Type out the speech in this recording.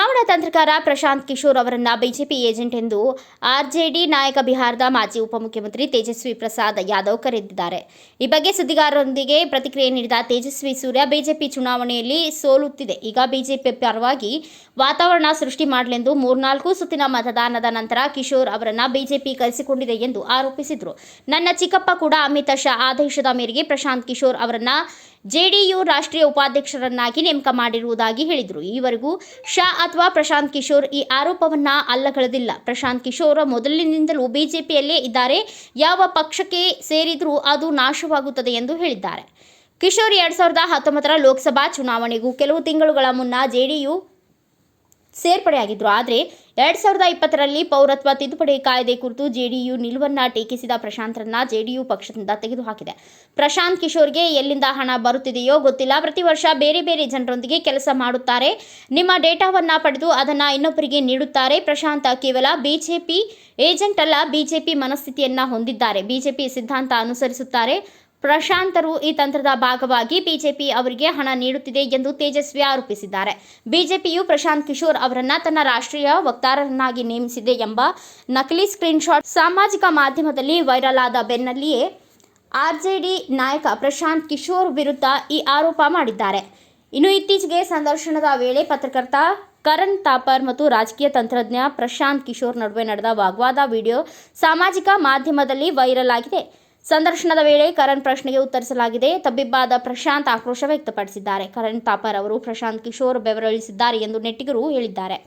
ಸರ್ಕಾರ ಪ್ರಶಾಂತ್ ಕಿಶೋರ್ ಅವರನ್ನ BJP agent ಎಂದು ಆರ್ಜೆಡಿ ನಾಯಕ ಬಿಹಾರದ ಮಾಜಿ ಉಪಮುಖ್ಯಮಂತ್ರಿ ತೇಜಸ್ವಿ ಪ್ರಸಾದ್ ಯಾದವ್ ಕರೆದಿದ್ದಾರೆ. ಈ ಬಗ್ಗೆ ಸುದ್ದಿಗಾರರೊಂದಿಗೆ ಪ್ರತಿಕ್ರಿಯೆ ನೀಡಿದ ತೇಜಸ್ವಿ ಸೂರ್ಯ, ಬಿಜೆಪಿ ಚುನಾವಣೆಯಲ್ಲಿ ಸೋಲುತ್ತಿದೆ. ಈಗ ಬಿಜೆಪಿ ಪರವಾಗಿ ವಾತಾವರಣ ಸೃಷ್ಟಿ ಮಾಡಲೆಂದು ಮೂರ್ನಾಲ್ಕು ಸುತ್ತಿನ ಮತದಾನದ ನಂತರ ಕಿಶೋರ್ ಅವರನ್ನ ಬಿಜೆಪಿ ಕರೆಸಿಕೊಂಡಿದೆ ಎಂದು ಆರೋಪಿಸಿದರು. ನನ್ನ ಚಿಕ್ಕಪ್ಪ ಕೂಡ ಅಮಿತ್ ಶಾ ಆದೇಶದ ಮೇರೆಗೆ ಪ್ರಶಾಂತ್ ಕಿಶೋರ್ ಅವರನ್ನ ಜೆಡಿಯು ರಾಷ್ಟ್ರೀಯ ಉಪಾಧ್ಯಕ್ಷರನ್ನಾಗಿ ನೇಮಕ ಮಾಡಿರುವುದಾಗಿ ಹೇಳಿದರು. ಈವರೆಗೂ ಶಾ ಅಥವಾ ಪ್ರಶಾಂತ್ ಕಿಶೋರ್ ಈ ಆರೋಪವನ್ನ ಅಲ್ಲಗಳದಿಲ್ಲ. ಪ್ರಶಾಂತ್ ಕಿಶೋರ್ ಮೊದಲಿನಿಂದಲೂ ಬಿಜೆಪಿಯಲ್ಲೇ ಇದ್ದಾರೆ. ಯಾವ ಪಕ್ಷಕ್ಕೆ ಸೇರಿದರೂ ಅದು ನಾಶವಾಗುತ್ತದೆ ಎಂದು ಹೇಳಿದ್ದಾರೆ. ಕಿಶೋರ್ ಎರಡ್ ಸಾವಿರದ ಹತ್ತೊಂಬತ್ತರ ಲೋಕಸಭಾ ಚುನಾವಣೆಗೂ ಕೆಲವು ತಿಂಗಳುಗಳ ಮುನ್ನ ಜೆಡಿಯು ಸೇರ್ಪಡೆಯಾಗಿದ್ರು ಆದರೆ ಎರಡ್ ಸಾವಿರದ ಇಪ್ಪತ್ತರಲ್ಲಿ ಪೌರತ್ವ ತಿದ್ದುಪಡಿ ಕಾಯ್ದೆ ಕುರಿತು ಜೆಡಿಯು ನಿಲುವನ್ನು ಟೀಕಿಸಿದ ಪ್ರಶಾಂತ್ರನ್ನ ಜೆಡಿಯು ಪಕ್ಷದಿಂದ ತೆಗೆದುಹಾಕಿದೆ. ಪ್ರಶಾಂತ್ ಕಿಶೋರ್ಗೆ ಎಲ್ಲಿಂದ ಹಣ ಬರುತ್ತಿದೆಯೋ ಗೊತ್ತಿಲ್ಲ. ಪ್ರತಿ ವರ್ಷ ಬೇರೆ ಬೇರೆ ಜನರೊಂದಿಗೆ ಕೆಲಸ ಮಾಡುತ್ತಾರೆ. ನಿಮ್ಮ ಡೇಟಾವನ್ನು ಪಡೆದು ಅದನ್ನು ಇನ್ನೊಬ್ಬರಿಗೆ ನೀಡುತ್ತಾರೆ. ಪ್ರಶಾಂತ್ ಕೇವಲ ಬಿಜೆಪಿ ಏಜೆಂಟ್ ಅಲ್ಲ, ಬಿಜೆಪಿ ಮನಸ್ಥಿತಿಯನ್ನ ಹೊಂದಿದ್ದಾರೆ. ಬಿಜೆಪಿ ಸಿದ್ಧಾಂತ ಅನುಸರಿಸುತ್ತಾರೆ. ಪ್ರಶಾಂತರು ಈ ತಂತ್ರದ ಭಾಗವಾಗಿ ಬಿಜೆಪಿ ಅವರಿಗೆ ಹಣ ನೀಡುತ್ತಿದೆ ಎಂದು ತೇಜಸ್ವಿ ಆರೋಪಿಸಿದ್ದಾರೆ. ಬಿಜೆಪಿಯು ಪ್ರಶಾಂತ್ ಕಿಶೋರ್ ಅವರನ್ನ ತನ್ನ ರಾಷ್ಟ್ರೀಯ ವಕ್ತಾರರನ್ನಾಗಿ ನೇಮಿಸಿದೆ ಎಂಬ ನಕಲಿ ಸ್ಕ್ರೀನ್ಶಾಟ್ ಸಾಮಾಜಿಕ ಮಾಧ್ಯಮದಲ್ಲಿ ವೈರಲ್ ಆದ ಬೆನ್ನಲ್ಲಿಯೇ ಆರ್ಜೆಡಿ ನಾಯಕ ಪ್ರಶಾಂತ್ ಕಿಶೋರ್ ವಿರುದ್ಧ ಈ ಆರೋಪ ಮಾಡಿದ್ದಾರೆ. ಇನ್ನು ಇತ್ತೀಚೆಗೆ ಸಂದರ್ಶನದ ವೇಳೆ ಪತ್ರಕರ್ತ ಕರಣ್ ತಾಪರ್ ಮತ್ತು ರಾಜಕೀಯ ತಂತ್ರಜ್ಞ ಪ್ರಶಾಂತ್ ಕಿಶೋರ್ ನಡುವೆ ನಡೆದ ವಾಗ್ವಾದ ವಿಡಿಯೋ ಸಾಮಾಜಿಕ ಮಾಧ್ಯಮದಲ್ಲಿ ವೈರಲ್ ಆಗಿದೆ. ಸಂದರ್ಶನದ ವೇಳೆ ಕರಣ್ ಪ್ರಶ್ನೆಗೆ ಉತ್ತರಿಸಲಾಗಿದೆ. ತಬ್ಬಿಬ್ಬಾದ ಪ್ರಶಾಂತ್ ಆಕ್ರೋಶ ವ್ಯಕ್ತಪಡಿಸಿದ್ದಾರೆ. ಕರಣ್ ತಾಪರ್ ಅವರು ಪ್ರಶಾಂತ್ ಕಿಶೋರ್ ಬೆವರಳಿಸಿದ್ದಾರೆ ಎಂದು ನೆಟ್ಟಿಗರು ಹೇಳಿದ್ದಾರೆ.